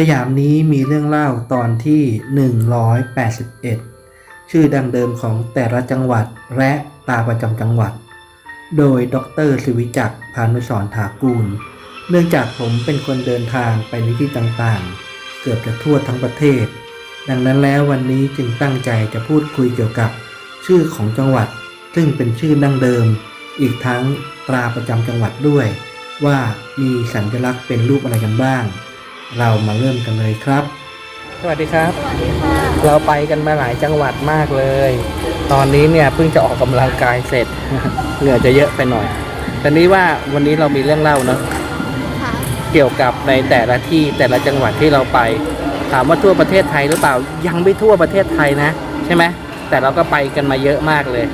สยามนี้มีเรื่องเล่าตอนที่ 181 ชื่อดังเดิมของแต่ละจังหวัดและตาประจำจังหวัด โดยดรสิวิจักพานุสร์ถากูล เนื่องจากผมเป็นคนเดินทางไปในที่ต่างๆ เกือบจะทั่วทั้งประเทศ ดังนั้นแล้ววันนี้จึงตั้งใจจะพูดคุยเกี่ยวกับชื่อของจังหวัด ซึ่งเป็นชื่อดั้งเดิม อีกทั้งตราประจำจังหวัดด้วย ว่ามีสัญลักษณ์เป็นรูปอะไรกันบ้าง เรามาเริ่มกันเลยครับ สวัสดีครับสวัสดีค่ะเราไปกันมาหลายจังหวัดมากเลย ตอนนี้เนี่ยเพิ่งจะออกกำลังกายเสร็จ เหงื่อจะเยอะไปหน่อยแต่นี้ว่าวันนี้เรามีเรื่องเล่าเนาะค่ะเกี่ยวกับในแต่ละที่แต่ละจังหวัดที่เราไป ถามว่าทั่วประเทศไทยหรือเปล่ายังไม่ทั่วประเทศไทยนะ ใช่ไหมแต่เราก็ไปกันมาเยอะมากเลย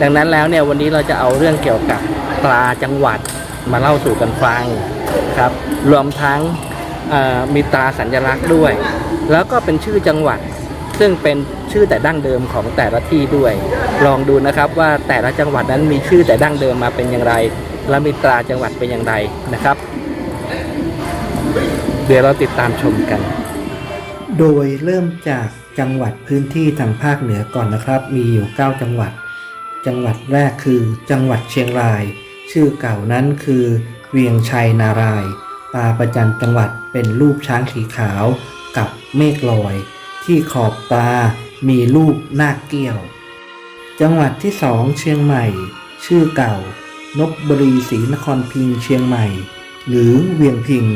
ดังนั้นแล้วเนี่ยวันนี้เราจะเอาเรื่องเกี่ยวกับปลาจังหวัดมาเล่าสู่กันฟังครับ รวมทั้งเอ่อ มีตราสัญลักษณ์ด้วย แล้วก็เป็นชื่อจังหวัด ซึ่งเป็นชื่อแต่ดั้งเดิมของแต่ละที่ด้วย ลองดูนะครับว่าแต่ละจังหวัดนั้นมีชื่อแต่ดั้งเดิมมาเป็นอย่างไร และมีตราจังหวัดเป็นอย่างไรนะครับ เดี๋ยวเราติดตามชมกัน โดยเริ่มจากจังหวัดพื้นที่ทางภาคเหนือก่อนนะครับ มีอยู่ 9 จังหวัด จังหวัดแรกคือจังหวัดเชียงราย ชื่อเก่านั้นคือ เวียงชัยนาราย ตาประจันจังหวัด เป็นรูปช้างสีขาวกับเมฆลอย ที่ขอบตามีรูปนาคเกี้ยว จังหวัดที่สองเชียงใหม่ ชื่อเก่านบบุรีศรีนครพิงเชียงใหม่ หรือเวียงพิง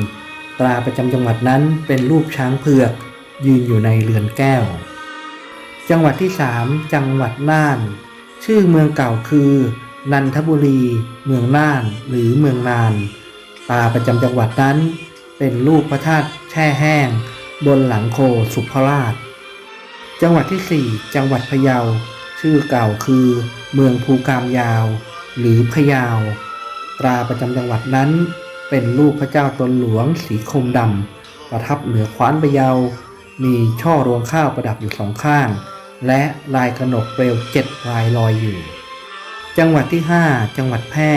ตราประจำจังหวัดนั้นเป็นรูปช้างเผือก ยืนอยู่ในเรือนแก้ว จังหวัดที่3จังหวัดน่าน ชื่อเมืองเก่าคือ นันทบุรี เมืองน่าน หรือเมืองนาน ตราประจำจังหวัดนั้น เป็นรูปพระธาตุแช่แห้ง บนหลังโคสุภราช จังหวัดที่ 4 จังหวัดพะเยา ชื่อเก่าคือ เมืองภูกามยาว หรือพะเยา ตราประจำจังหวัดนั้น เป็นรูปพระเจ้าตนหลวงสีคมดำประทับเหนือขวานพะเยา มีช่อรวงข้าวประดับอยู่สองข้าง และลายกระหนกเปลวเจ็ดลายลอยอยู่ จังหวัดที่ 5 จังหวัดแพร่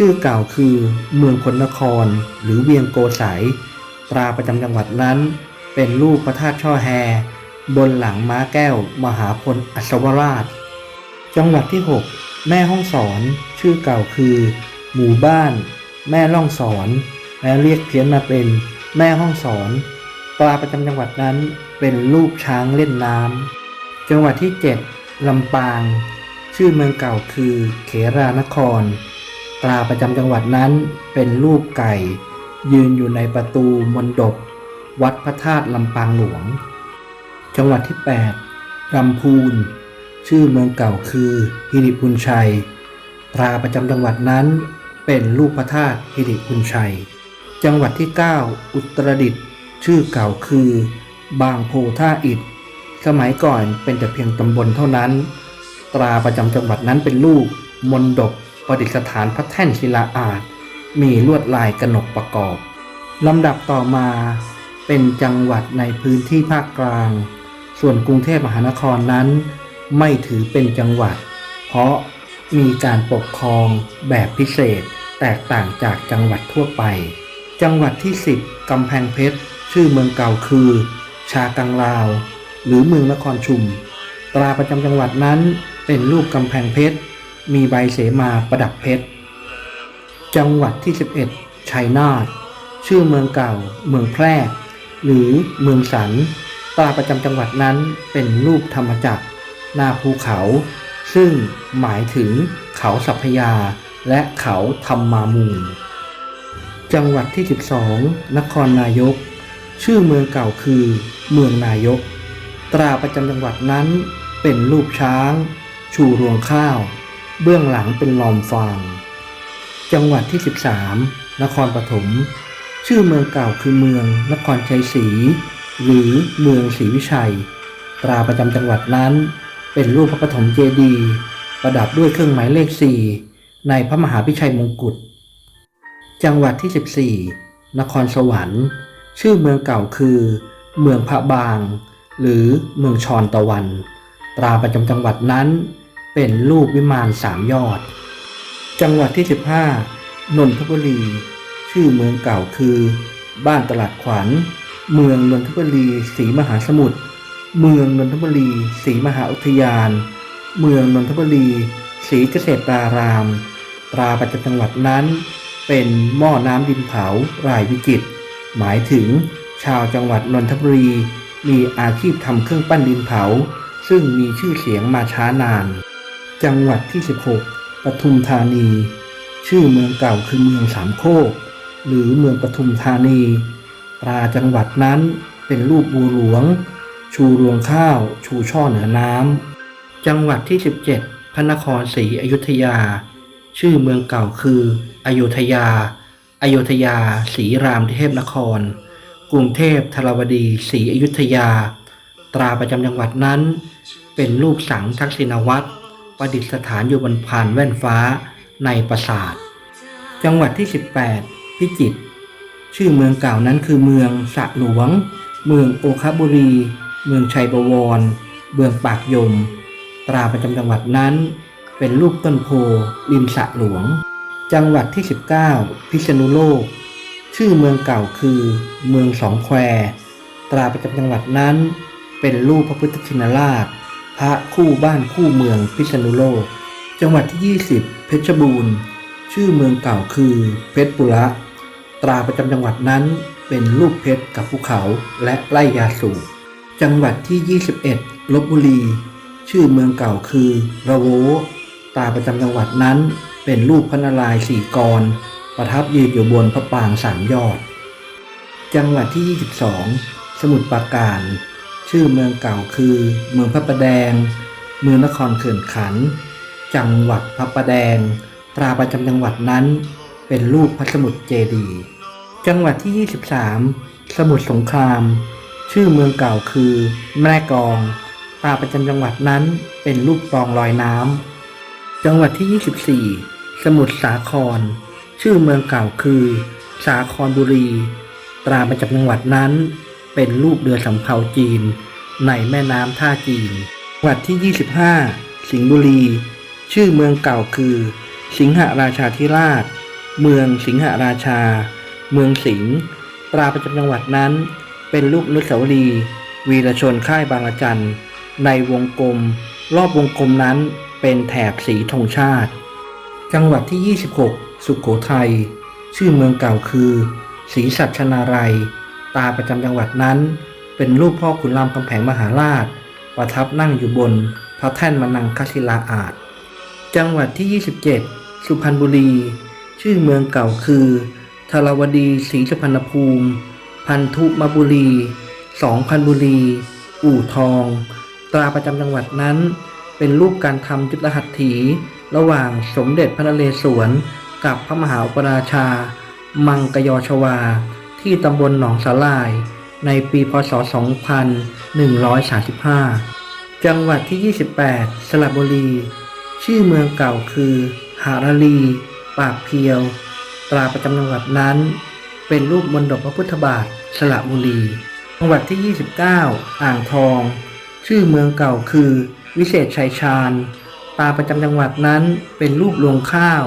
ชื่อเก่าคือเมืองพลนคร หรือเวียงโกสัยตราประจำจังหวัดนั้น เป็นรูปพระธาตุช่อแฮ บนหลังม้าแก้ว มหาพลอัศวราช จังหวัดที่ 6 แม่ห้องสอน ชื่อเก่าคือ หมู่บ้าน แม่ล่องสอน และเรียกเพี้ยนมาเป็นแม่ห้องสอนปลาประจำจังหวัดนั้นเป็นรูปช้างเล่นน้ำจังหวัดที่ 7ลำปาง ชื่อเมืองเก่าคือเขรานคร ตราประจำจังหวัดนั้นเป็นรูปไก่ ยืนอยู่ในประตูมณฑปวัดพระธาตุลำปางหลวง จังหวัดที่ 8ลำพูน ชื่อเมืองเก่าคือฮิริพุนชัย ตราประจำจังหวัดนั้นเป็นรูปพระธาตุฮิริพุนชัย จังหวัดที่ 9 อุตรดิตถ์ชื่อเก่าคือ บางโพท่าอิฐสมัยก่อนเป็นแต่เพียงตำบลเท่านั้น ตราประจำจังหวัดนั้นเป็นรูปมนดบ ประดิษฐานพระแท่นศิลาอาจมีลวดลายกระหนกประกอบลำดับต่อมาเป็นจังหวัดในพื้นที่ภาคกลาง ส่วนกรุงเทพมหานครนั้น ไม่ถือเป็นจังหวัด เพราะมีการปกครองแบบพิเศษแตกต่างจากจังหวัดทั่วไป จังหวัดที่ 10กำแพงเพชร ชื่อเมืองเก่าคือ ชากังลาว หรือเมืองนครชุม ตราประจำจังหวัดนั้นเป็นรูปกำแพงเพชร มีใบเสมาประดับเพชร จังหวัดที่ 11 ชัยนาท ชื่อเมืองเก่า เมืองแพร่ หรือเมืองสัน ตราประจำจังหวัดนั้นเป็นรูปธรรมจักรหน้าภูเขา ซึ่งหมายถึงเขาสัพพยา และเขาธรรมามูลจังหวัดที่ 12 นครนายก ชื่อเมืองเก่าคือ เมืองนายก ตราประจำจังหวัดนั้นเป็นรูปช้าง ชูรวงข้าว เบื้องหลังเป็นลอมฟาง จังหวัดที่ 13 นครปฐม ชื่อเมืองเก่าคือเมืองนครชัยศรี หรือเมืองศรีวิชัย ตราประจำจังหวัดนั้น เป็นรูปพระปฐมเจดีย์ประดับด้วยเครื่องหมายเลข 4 ในพระมหาพิชัยมงกุฎ จังหวัดที่ 14 นครสวรรค์ ชื่อเมืองเก่าคือ เมืองพระบาง หรือเมืองชอนตะวัน ตราประจำจังหวัดนั้น เป็นรูปวิมานสามยอด จังหวัดที่ 15 นนทบุรี ชื่อเมืองเก่าคือ บ้านตลาดขวัญ เมืองนนทบุรีศรีมหาสมุทร เมืองนนทบุรีศรีมหาอุทยาน เมืองนนทบุรีศรีเกษตราราม ตราประจำจังหวัดนั้น เป็นหม้อน้ำดินเผารายวิจิต หมายถึงชาวจังหวัดนนทบุรีมีอาชีพทำเครื่องปั้นดินเผา ซึ่งมีชื่อเสียงมาช้านาน จังหวัดที่ 16 ปทุมธานี ชื่อเมืองเก่าคือเมืองสามโคก หรือเมืองปทุมธานี ตราจังหวัดนั้นเป็นรูปบัวหลวง ชูรวงข้าว ชูช่อเหนือน้ำ จังหวัดที่ 17 พระนครศรีอยุธยา ชื่อเมืองเก่าคืออยุธยาอยุธยาศรีรามเทพนคร กรุงเทพธรวดีศรีอยุธยา ตราประจำจังหวัดนั้น เป็นรูปสังทักษิณวัตร ประดิษฐานอยู่บนพานแว่นฟ้าในปราสาท จังหวัดที่ 18 พิจิตรชื่อเมืองเก่านั้นคือเมืองสะหลวง เมืองโอคบุรี เมืองชัยบวร เมืองปากยม ตราประจำจังหวัดนั้น เป็นรูปต้นโพริมสะหลวง จังหวัดที่ 19 พิษณุโลก ชื่อเมืองเก่าคือ เมืองสองแคว ตราประจำจังหวัดนั้น เป็นรูปพระพุทธชินราช พระคู่บ้านคู่เมืองพิษณุโลก จังหวัดที่ 20 เพชรบูรณ์ ชื่อเมืองเก่าคือเพชรบุระ ตราประจำจังหวัดนั้นเป็นรูปเพชรกับภูเขาและไร่ยาสูบจังหวัดที่ 21ลบบุรี ชื่อเมืองเก่าคือระโวตราประจำจังหวัดนั้นเป็นรูปพระนารายณ์สี่กร ประทับยืนอยู่บนพระปรางสามยอด จังหวัดที่ 22 สมุทรปราการ ชื่อเมืองเก่าคือ เมืองพระประแดง เมืองนครเขื่อนขัน จังหวัดพระประแดง ตราประจำจังหวัดนั้น เป็นรูปพระสมุทรเจดีย์จังหวัดที่ 23 สมุทรสงคราม ชื่อเมืองเก่าคือ แม่กอง ตราประจำจังหวัดนั้นเป็นรูปกลองลอยน้ำจังหวัดที่ 24 สมุทรสาคร ชื่อเมืองเก่าคือ สาครบุรี ตราประจำจังหวัดนั้น เป็นรูปเรือสำเภาจีน ในแม่น้ำท่าจีนจังหวัดที่ 25 สิงห์บุรี ชื่อเมืองเก่าคือ สิงหราชาธิราช เมืองสิงหราชา เมืองสิงห์ตราประจำจังหวัดนั้น เป็นรูปนุสาวรี วีรชนค่ายบางระจันในวงกลม รอบวงกลมนั้นเป็นแถบสีธงชาติ จังหวัดที่ 26 สุขโขทัย ชื่อเมืองเก่าคือศรีสัชนาลัย ตาประจำจังหวัดนั้น เป็นรูปพ่อขุนรามคำแผงมหาราช ประทับนั่งอยู่บน พระแท่นมนังคศิลาอาจ จังหวัดที่ 27 สุพรรณบุรี ชื่อเมืองเก่าคือธารวดีศรีสุพรรณภูมิ พันธุมบุรี สองพันบุรี อู่ทอง ตราประจำจังหวัดนั้น เป็นรูปการทำจุลหัตถี ระหว่างสมเด็จพระนเรศวร กับพระมหาอุปราชา มังกยอชวา ที่ตำบลหนองสาลาย ในปีพศ 2135 จังหวัดที่ 28 สระบุรี ชื่อเมืองเก่าคือหาราลี ปากเพียว ตราประจำจังหวัดนั้น เป็นรูปมนดกพระพุทธบาทสระบุรี จังหวัดที่ 29 อ่างทอง ชื่อเมืองเก่าคือ วิเศษชัยชาญตราประจำจังหวัดนั้นเป็นรูปรวงข้าว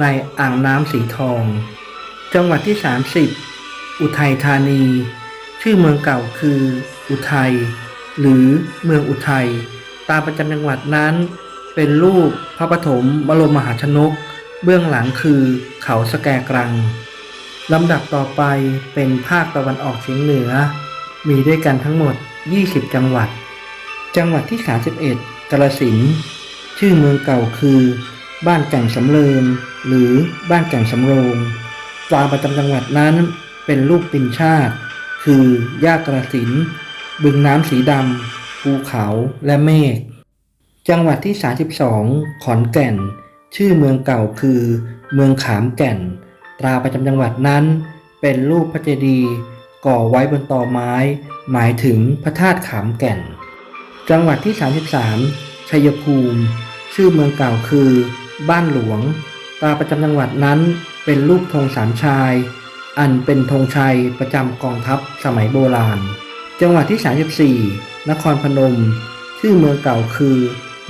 ในอ่างน้ำสีทอง จังหวัดที่ 30 อุทัยธานี ชื่อเมืองเก่าคือ อุทัย หรือเมืองอุทัยตราประจำจังหวัดนั้น เป็นรูปพระปฐมบรมมหาชนก เบื้องหลังคือเขาสแกกรังลำดับต่อไปเป็นภาคตะวันออกเฉียงเหนือ มีด้วยกันทั้งหมด 20 จังหวัด จังหวัดที่ 31กาฬสินชื่อเมืองเก่าคือ บ้านแก่งสำเริงหรือบ้านแก่งสำโรงตราประจำจังหวัดนั้น เป็นรูปปินชาติ คือย่ากระสิน บึงน้ำสีดำภูเขาและเมฆ จังหวัดที่ 32 ขอนแก่น ชื่อเมืองเก่าคือ เมืองขามแก่น ตราประจำจังหวัดนั้น เป็นรูปพระเจดีย์ก่อไว้บนตอไม้ หมายถึงพระธาตุขามแก่น จังหวัดที่ 33 ชัยภูมิ ชื่อเมืองเก่าคือ บ้านหลวง ตราประจำจังหวัดนั้นเป็นรูปธงสามชาย อันเป็นธงชัยประจำกองทัพสมัยโบราณ จังหวัดที่ 34 นครพนม ชื่อเมืองเก่าคือ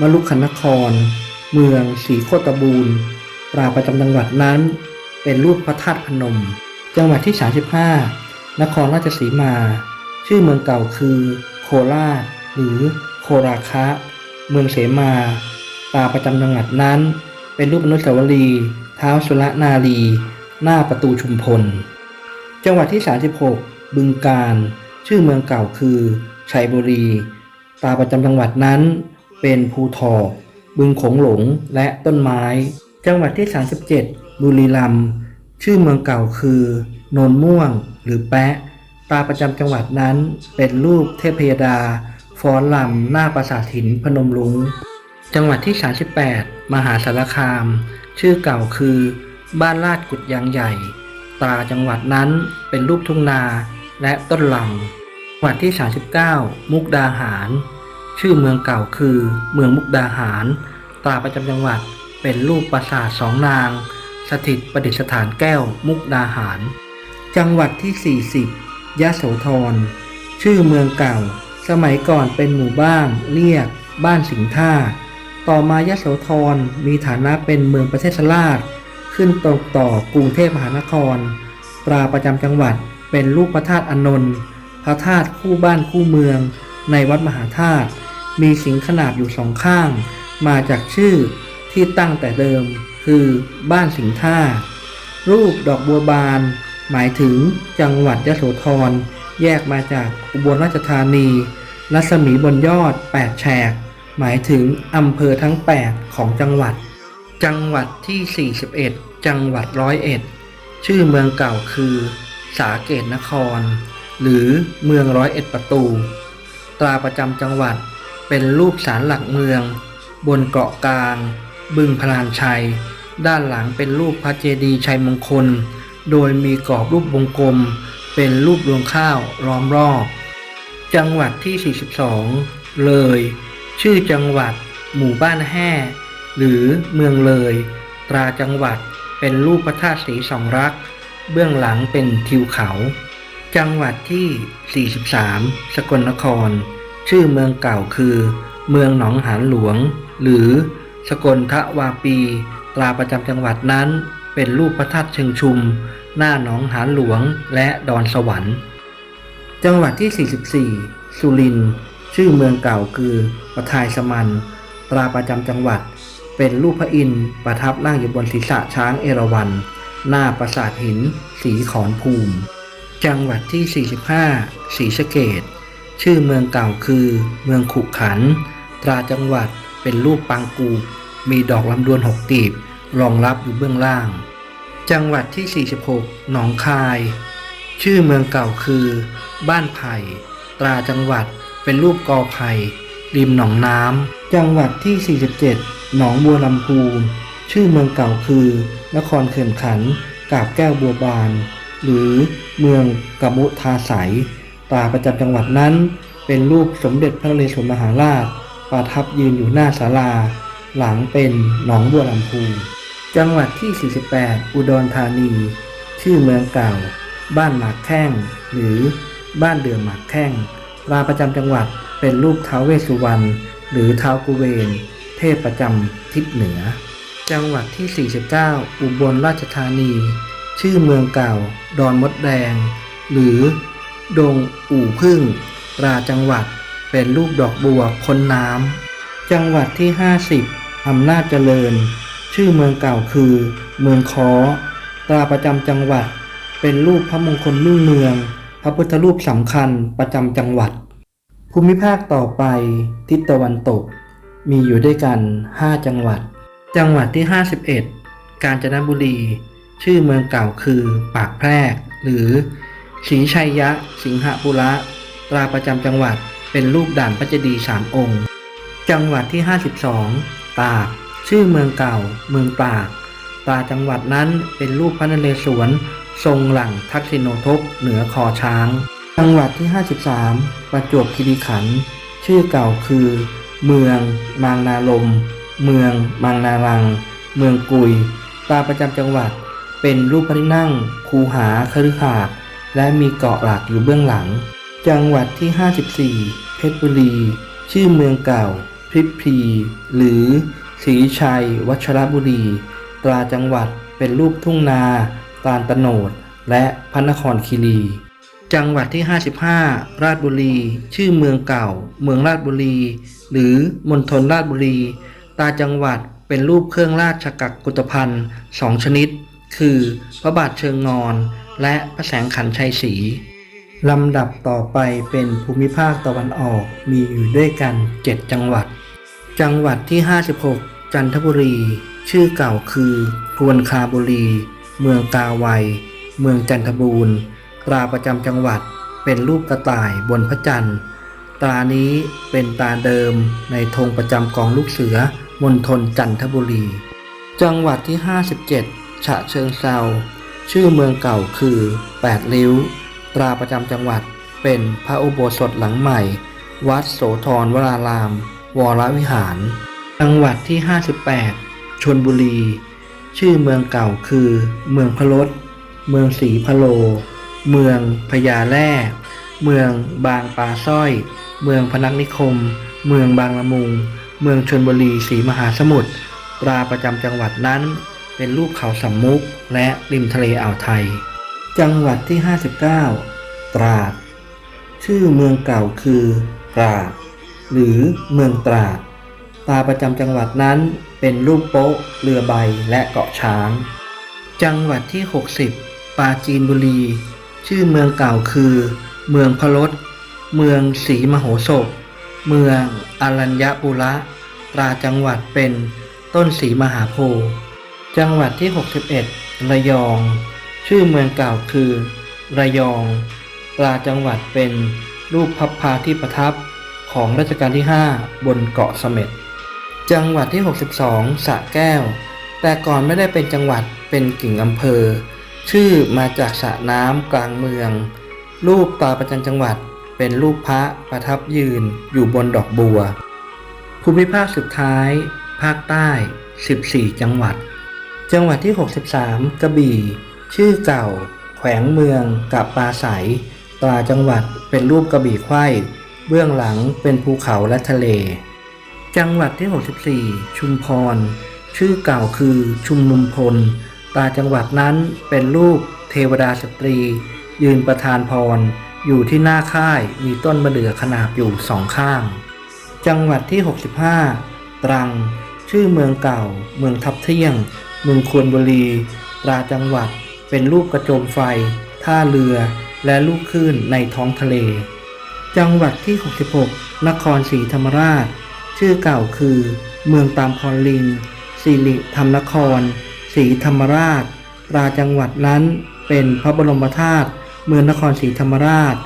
มลุกขนคร เมืองศรีโคตบูรณ์ตราประจำจังหวัดนั้น เป็นรูปพระธาตุพนม จังหวัดที่ 35 นครราชสีมา ชื่อเมืองเก่าคือ โคราช หรือโคราคะ เมืองเสมาตราประจำจังหวัดนั้น เป็นรูปอนุสาวรีย์เท้าสุรนารีหน้าประตูชุมพล จังหวัดที่ 36 บึงการ ชื่อเมืองเก่าคือชัยบุรี ตาประจำจังหวัดนั้น เป็นภูทอกบึงโขงหลงและต้นไม้ จังหวัดที่ 37 บุรีรัมย์ชื่อเมืองเก่าคือ โนนม่วงหรือแปะ ตาประจำจังหวัดนั้นเป็นรูปเทพยดา ฟ้อนลำหน้าปราสาทหินพนมรุง จังหวัดที่ 38 มหาสารคาม ชื่อเก่าคือ บ้านลาดกุดยางใหญ่ ตราจังหวัดนั้นเป็นรูปทุ่งนาและต้นลังจังหวัดที่ 39 มุกดาหาร ชื่อเมืองเก่าคือเมืองมุกดาหาร ตราประจำจังหวัดเป็นรูปปราสาทสองนาง สถิตประดิษฐานแก้วมุกดาหาร จังหวัดที่ 40 ยะโสธร ชื่อเมืองเก่า สมัยก่อนเป็นหมู่บ้านเรียกบ้านสิงห์ท่า ต่อมายะโสธรมีฐานะเป็นเมืองประเทศราช ขึ้นตรงต่อกรุงเทพมหานคร ตราประจำจังหวัดเป็นรูปพระธาตุอนนท์พระธาตุคู่บ้านคู่เมือง ในวัดมหาธาตุมีสิงขนาบอยู่สองข้าง มาจากชื่อที่ตั้งแต่เดิม คือบ้านสิงท่า รูปดอกบัวบาน หมายถึงจังหวัดยะโสธร แยกมาจากอุบลราชธานี รัศมีบนยอด 8 แฉก หมายถึงอำเภอทั้ง 8 ของจังหวัด จังหวัดที่ 41 จังหวัดร้อยเอ็ดชื่อเมืองเก่าคือ สาเกตนคร หรือเมืองร้อยเอ็ดประตู ตราประจำจังหวัดเป็นรูปสารหลักเมือง บนเกาะกลาง บึงพลานชัย ด้านหลังเป็นรูปพระเจดีย์ชัยมงคล โดยมีกรอบรูปวงกลม เป็นรูปรวงข้าวล้อมรอบ จังหวัดที่ 42 เลย ชื่อจังหวัด หมู่บ้านแห่ หรือเมืองเลย ตราจังหวัดเป็นรูปพระธาตุสีสองรัก เบื้องหลังเป็นทิวเขา จังหวัดที่ 43 สกลนคร ชื่อเมืองเก่าคือ เมืองหนองหานหลวง หรือสกลทวาปี ตราประจำจังหวัดนั้น เป็นรูปพระธาตุเชิงชุม หน้าหนองหานหลวงและดอนสวรรค์ จังหวัดที่ 44 สุรินทร์ชื่อเมืองเก่าคือประทายสมัน ตราประจำจังหวัด เป็นรูปพระอินทร์ประทับนั่งอยู่บนศีรษะช้างเอราวัณหน้าปราสาทหิน สีขอนภูมิ จังหวัดที่ 45ศรีสะเกดชื่อเมืองเก่าคือ เมืองขุขัน ตราจังหวัดเป็นรูปปางกูมีดอกลำดวนหกตีบรองรับอยู่เบื้องล่าง จังหวัดที่ 46 หนองคาย ชื่อเมืองเก่าคือ บ้านไผ่ ตราจังหวัดเป็นรูปกอไผ่ ริมหนองน้ำ จังหวัดที่ 47 หนองบัวลำพู ชื่อเมืองเก่าคือ นครเขื่อนขัน กาบแก้วบัวบาน หรือเมืองกมุทาสายตราประจำจังหวัดนั้น เป็นรูปสมเด็จพระนเรศวรมหาราช ประทับยืนอยู่หน้าศาลา หลังเป็นหนองบัวลำพู จังหวัดที่ 48 อุดรธานี ชื่อเมืองเก่า บ้านหมากแข้ง หรือบ้านเดือหมากแข้งตราประจำจังหวัด เป็นรูปท้าวเวสุวรรณหรือท้าวกุเวน เทพประจำทิศเหนือ จังหวัดที่ 49 อุบลราชธานี ชื่อเมืองเก่า ดอนมดแดง หรือ ดงอู่พึ่งตราจังหวัด เป็นรูปดอกบัวพ้นน้ำ จังหวัดที่ 50 อำนาจเจริญ ชื่อเมืองเก่าคือ เมืองคอตราประจำจังหวัด เป็นรูปพระมงคลมิ่งเมือง พระพุทธรูปสำคัญประจำจังหวัด ภูมิภาคต่อไปทิศตะวันตก มีอยู่ด้วยกัน 5 จังหวัด จังหวัดที่ 51 กาญจนบุรี ชื่อเมืองเก่าคือปากแพรก หรือศรีชัยยะ สิงหปุระตราประจำจังหวัดเป็นรูปด่านพระเจดีย์สามองค์ จังหวัดที่ 52 ตาก ชื่อเมืองเก่า เมืองตากตราจังหวัดนั้นเป็นรูปพระนเรศวรทรงหลังทักษิโนทกเหนือคอช้าง จังหวัดที่ 53 ประจวบคีรีขันธ์ชื่อเก่าคือ เมือง มางนาลม เมือง มางนารัง เมืองกุยตราประจำจังหวัด เป็นรูปพระที่นั่ง คูหาคฤหาสน์และมีเกาะหลักอยู่เบื้องหลัง จังหวัดที่ 54 เพชรบุรี ชื่อเมืองเก่า พริบพรี หรือศรีชัย วัชรบุรี ตราจังหวัดเป็นรูปทุ่งนา ตาลตโนด และพระนครคีรี จังหวัดที่ 55 ราชบุรี ชื่อเมืองเก่า เมืองราชบุรี หรือมณฑลราชบุรี ตาจังหวัดเป็นรูปเครื่องราชกักกุฏภัณฑ์สองชนิด คือพระบาทเชิงงอน และพระแสงขันชัยศรีลำดับต่อไปเป็นภูมิภาคตะวันออกมีอยู่ด้วยกัน 7 จังหวัด จังหวัดที่ 56 จันทบุรี ชื่อเก่าคือพวนคาบุรี เมืองกาไว เมืองจันทบูรณ์ ตราประจำจังหวัดเป็นรูปกระต่ายบนพระจันทร์ ตรานี้เป็นตราเดิมในธงประจำกองลูกเสือมณฑลจันทบุรี จังหวัดที่ 57 ฉะเชิงเซาชื่อเมืองเก่าคือ8ริ้ว ตราประจำจังหวัดเป็นพระอุโบสถหลังใหม่ วัดโสธรวราราม วรวิหาร จังหวัดที่ 58 ชนบุรี ชื่อเมืองเก่าคือ เมืองพะลดเมืองศรีพะโล เมืองพญาแร่เมืองบางปลาสร้อย เมืองพนักนิคม เมืองบางละมุง เมืองชนบุรีศรีมหาสมุทรตราประจำจังหวัดนั้น เป็นรูปเขาสำมุกและริมทะเลอ่าวไทย จังหวัดที่ 59 ตราด ชื่อเมืองเก่าคือตราด หรือเมืองตราดตราประจำจังหวัดนั้นเป็นรูปโป๊ะ เรือใบและเกาะช้าง จังหวัดที่ 60 ปราจีนบุรี ชื่อเมืองเก่าคือ เมืองพะลดเมืองศรีมโหสถ เมืองอรัญญปุระ ตราจังหวัดเป็นต้นศรีมหาโพธิ์จังหวัดที่ 61 ระยอง ชื่อเมืองเก่าคือ ระยอง ตราจังหวัดเป็นรูปพับพาที่ประทับของรัชกาลที่ 5 บนเกาะเสม็ด จังหวัดที่ 62สระแก้ว แต่ก่อนไม่ได้เป็นจังหวัดเป็นกิ่งอำเภอ ชื่อมาจากสระน้ำกลางเมือง รูปตาประจำจังหวัดเป็นรูปพระประทับยืนอยู่บนดอกบัว ภูมิภาคสุดท้าย ภาคใต้ 14 จังหวัด จังหวัดที่ 63 กระบี่ ชื่อเก่า แขวงเมืองกับปลาใสตราจังหวัดเป็นรูปกระบี่ไขว้เบื้องหลังเป็นภูเขาและทะเล จังหวัดที่ 64 ชุมพร ชื่อเก่าคือชุมนุมพล ตาจังหวัดนั้นเป็นรูปเทวดาสตรี ยืนประทานพร อยู่ที่หน้าค่ายมีต้นมะเดื่อขนาบอยู่สองข้าง จังหวัดที่ 65 ตรัง ชื่อเมืองเก่า เมืองทับเที่ยง เมืองควรบุรีตราจังหวัดเป็นรูปกระโจมไฟ ท่าเรือ และลูกคลื่นในท้องทะเล จังหวัดที่ 66 นครศรีธรรมราช ชื่อเก่าคือ เมืองตามพรลินสิริธรรมนคร ศรีธรรมราชตราจังหวัดนั้นเป็นพระบรมธาตุเมืองนครศรีธรรมราช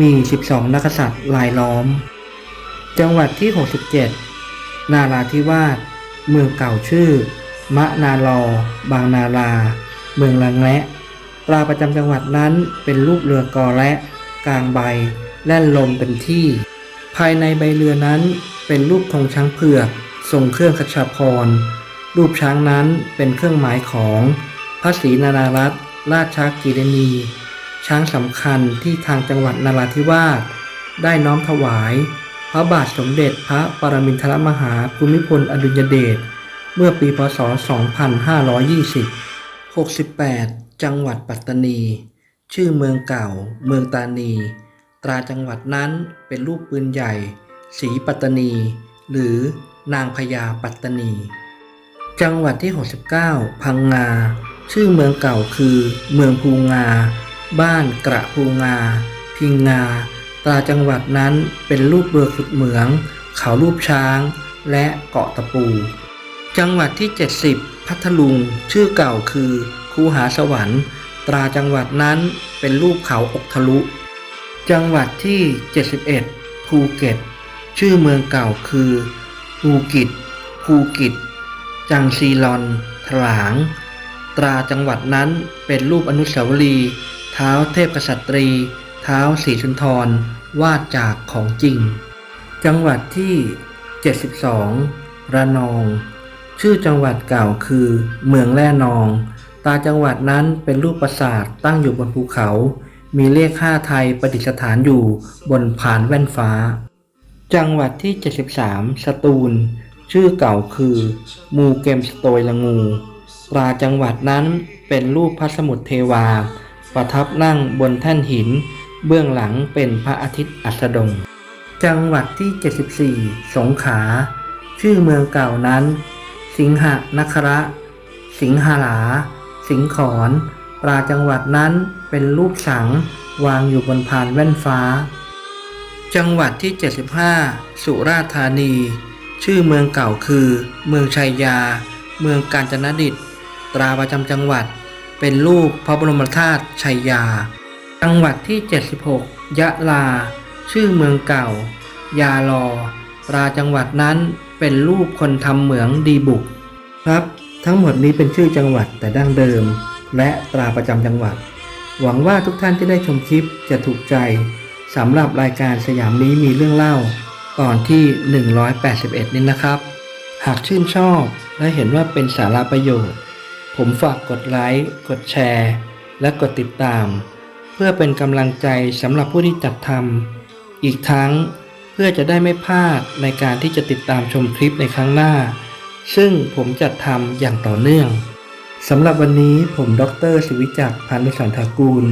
มี 12 นักษัตริย์ลายล้อม จังหวัดที่ 67 นาราธิวาสเมืองเก่าชื่อ มะนาลอบางนาราเมืองลังและตราประจำจังหวัดนั้นเป็นรูปเรือกอและ กลางใบ แล่นลมเต็มที่ ภายในใบเรือนั้นเป็นรูปธงช้างเผือก ทรงเครื่องขชาพร รูปช้างนั้นเป็นเครื่องหมายของพระศรีนารารัตราชากิรณี ช้างสำคัญที่ทางจังหวัดนราธิวาสได้น้อมถวาย พระบาทสมเด็จพระปรมินทรมหาภูมิพลอดุลยเดชเมื่อปีพศ 2520 68 จังหวัดปัตตานี ชื่อเมืองเก่า เมืองตานี ตราจังหวัดนั้นเป็นรูปปืนใหญ่ สีปัตตานี หรือนางพญาปัตตานี จังหวัดที่ 69 พังงา ชื่อเมืองเก่าคือ เมืองภูงา บ้านกระภูงา พิงงา ตราจังหวัดนั้นเป็นรูปเรือขุดเหมือง เขารูปช้าง และเกาะตะปู จังหวัดที่ 70 พัทลุง ชื่อเก่าคือคูหาสวรรค์ ตราจังหวัดนั้นเป็นรูปเขาอกทะลุ จังหวัดที่ 71 ภูเก็ต ชื่อเมืองเก่าคือภูกิจภูกิจ จังซีลอนถลาง ตราจังหวัดนั้นเป็นรูปอนุสาวรีย์เท้าเทพกษัตรี เท้าสีชุนทรวาดจากของจริง จังหวัดที่ 72 ระนอง ชื่อจังหวัดเก่าคือเมืองแร่นอง ตาจังหวัดนั้นเป็นรูปปราสาทตั้งอยู่บนภูเขา มีเลขห้าไทยประดิษฐานอยู่บนผานแว่นฟ้า จังหวัดที่ 73 สตูล ชื่อเก่าคือมูเกมสโตยละงูตราจังหวัดนั้นเป็นรูปพระสมุทรเทวา ประทับนั่งบนแท่นหิน เบื้องหลังเป็นพระอาทิตย์อัสดง จังหวัดที่ 74 สงขลาชื่อเมืองเก่านั้น สิงหนคระ สิงหาลา สิงขอนปราจังหวัดนั้นเป็นรูปสังวางอยู่บนพานแว่นฟ้า จังหวัดที่ 75 สุราษฎร์ธานี ชื่อเมืองเก่าคือ เมืองชัยยา เมืองกาญจนดิต ตราประจำจังหวัด เป็นรูปพระบรมธาตุชัยยา จังหวัดที่ 76 ยะลา ชื่อเมืองเก่า ยาลอ ตราจังหวัดนั้นเป็นรูปคนทำเหมืองดีบุก ครับ ทั้งหมดนี้เป็นชื่อจังหวัดแต่ดั้งเดิม และตราประจำจังหวัด หวังว่าทุกท่านที่ได้ชมคลิปจะถูกใจสำหรับรายการสยามนี้มีเรื่องเล่า ตอนที่ 181 นี้นะครับ หากชื่นชอบและเห็นว่าเป็นสาระประโยชน์ ผมฝากกดไลค์ กดแชร์ และกดติดตาม เพื่อเป็นกำลังใจสำหรับผู้ที่จัดทำอีกทั้งเพื่อจะได้ไม่พลาดในการที่จะติดตามชมคลิปในครั้งหน้า ซึ่งผมจัดทำอย่างต่อเนื่องสำหรับวันนี้ผมดรศิวิจักพันธุสันทากูล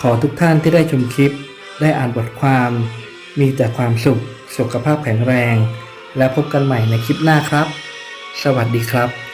ขอทุกท่านที่ได้ชมคลิป ได้อ่านบทความ มีแต่ความสุข สุขภาพแข็งแรง และพบกันใหม่ในคลิปหน้าครับ สวัสดีครับ